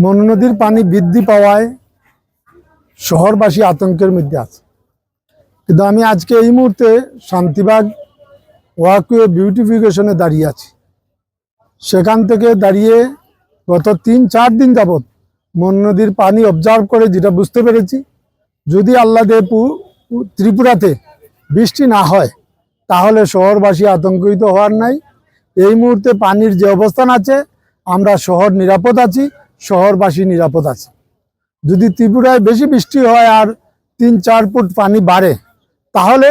মনু নদীর পানি বৃদ্ধি পাওয়ায় শহরবাসী আতঙ্কের মধ্যে আছে। কিন্তু আমি আজকে এই মুহূর্তে শান্তিবাগ ওয়াকওয়ে বিউটিফিকেশনে দাঁড়িয়ে আছি। সেখান থেকে দাঁড়িয়ে গত তিন, চার দিন যাবৎ মনু নদীর পানি অবজার্ভ করে যেটা বুঝতে পেরেছি, যদি পু- ত্রিপুরাতে বৃষ্টি না হয়, তাহলে শহরবাসী আতঙ্কিত হওয়ার নাই। এই মুহূর্তে পানির যে অবস্থান আছে, আমরা শহর নিরাপদ আছি। শহরবাসী নিরাপদ আছে। যদি ত্রিপুরায় বেশি বৃষ্টি হয় আর তিন চার ফুট পানি বাড়ে, তাহলে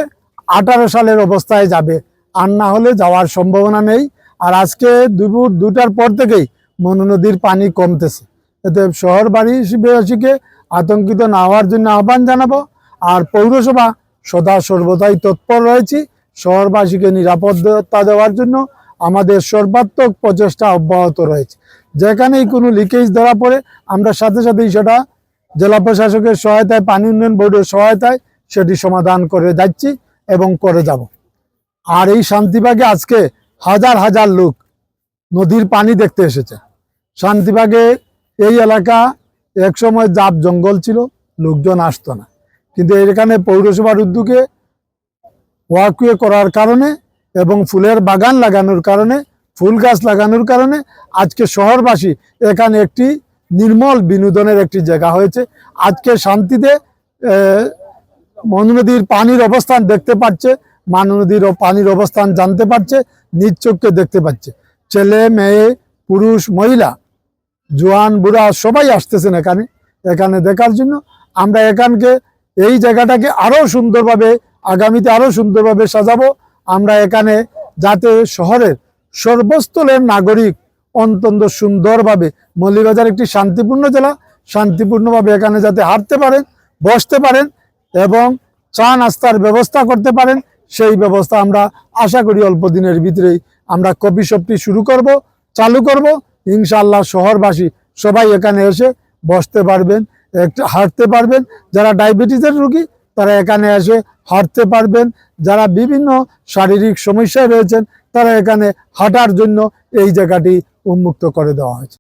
আঠারো সালের অবস্থায় যাবে। আর না হলে যাওয়ার সম্ভাবনা নেই। আর আজকে দুপুর দুটার পর থেকেই মনু নদীর পানি কমতেছে। এতে শহরবাসীকে আতঙ্কিত না হওয়ার জন্য আহ্বান জানাব। আর পৌরসভা সদা সর্বদাই তৎপর রয়েছি। শহরবাসীকে নিরাপত্তা দেওয়ার জন্য আমাদের সর্বাত্মক প্রচেষ্টা অব্যাহত রয়েছে। যেখানেই কোনো লিকেজ ধরা পড়ে, আমরা সাথে সাথেই সেটা জেলা প্রশাসকের সহায়তায়, পানি উন্নয়ন বোর্ডের সহায়তায় সেটি সমাধান করে যাচ্ছি এবং করে যাব। আর এই শান্তিবাগে আজকে হাজার হাজার লোক নদীর পানি দেখতে এসেছে। শান্তিবাগে এই এলাকা একসময় জাপ জঙ্গল ছিল, লোকজন আসতো না। কিন্তু এখানে পৌরসভার উদ্যোগে ওয়াকওয়ে করার কারণে এবং ফুলের বাগান লাগানোর কারণে ফুল গাছ লাগানোর কারণে আজকে শহরবাসী এখানে একটি নির্মল বিনোদনের একটি জায়গা হয়েছে। আজকে শান্তিতে মনু নদীর পানির অবস্থান দেখতে পাচ্ছে, মানু নদীর পানির অবস্থান জানতে পারছে, নিজ দেখতে পাচ্ছে। ছেলে, মেয়ে, পুরুষ, মহিলা, জোয়ান, বুড়া সবাই আসতেছেন এখানে এখানে দেখার জন্য। আমরা এখানকে, এই জায়গাটাকে আরও সুন্দরভাবে, আগামীতে আরও সুন্দরভাবে সাজাবো। আমরা এখানে যাতে শহরের সর্বস্থলের নাগরিক, অত্যন্ত সুন্দরভাবে মৌলিবাজার একটি শান্তিপূর্ণ জেলা, শান্তিপূর্ণভাবে এখানে যাতে হাঁটতে পারেন, বসতে পারেন এবং চা নাস্তার ব্যবস্থা করতে পারেন, সেই ব্যবস্থা আমরা আশা করি অল্প দিনের ভিতরেই আমরা কফি শপটি শুরু করব, চালু করব। ইনশাআল্লাহ শহরবাসী সবাই এখানে এসে বসতে পারবেন, একটু হাঁটতে পারবেন। যারা ডায়াবেটিসের রোগী তারা এখানে এসে হাঁটতে পারবেন। যারা বিভিন্ন শারীরিক সমস্যায় রয়েছেন, তারা এখানে হাঁটার জন্য এই জায়গাটি উন্মুক্ত করে দেওয়া হয়েছে।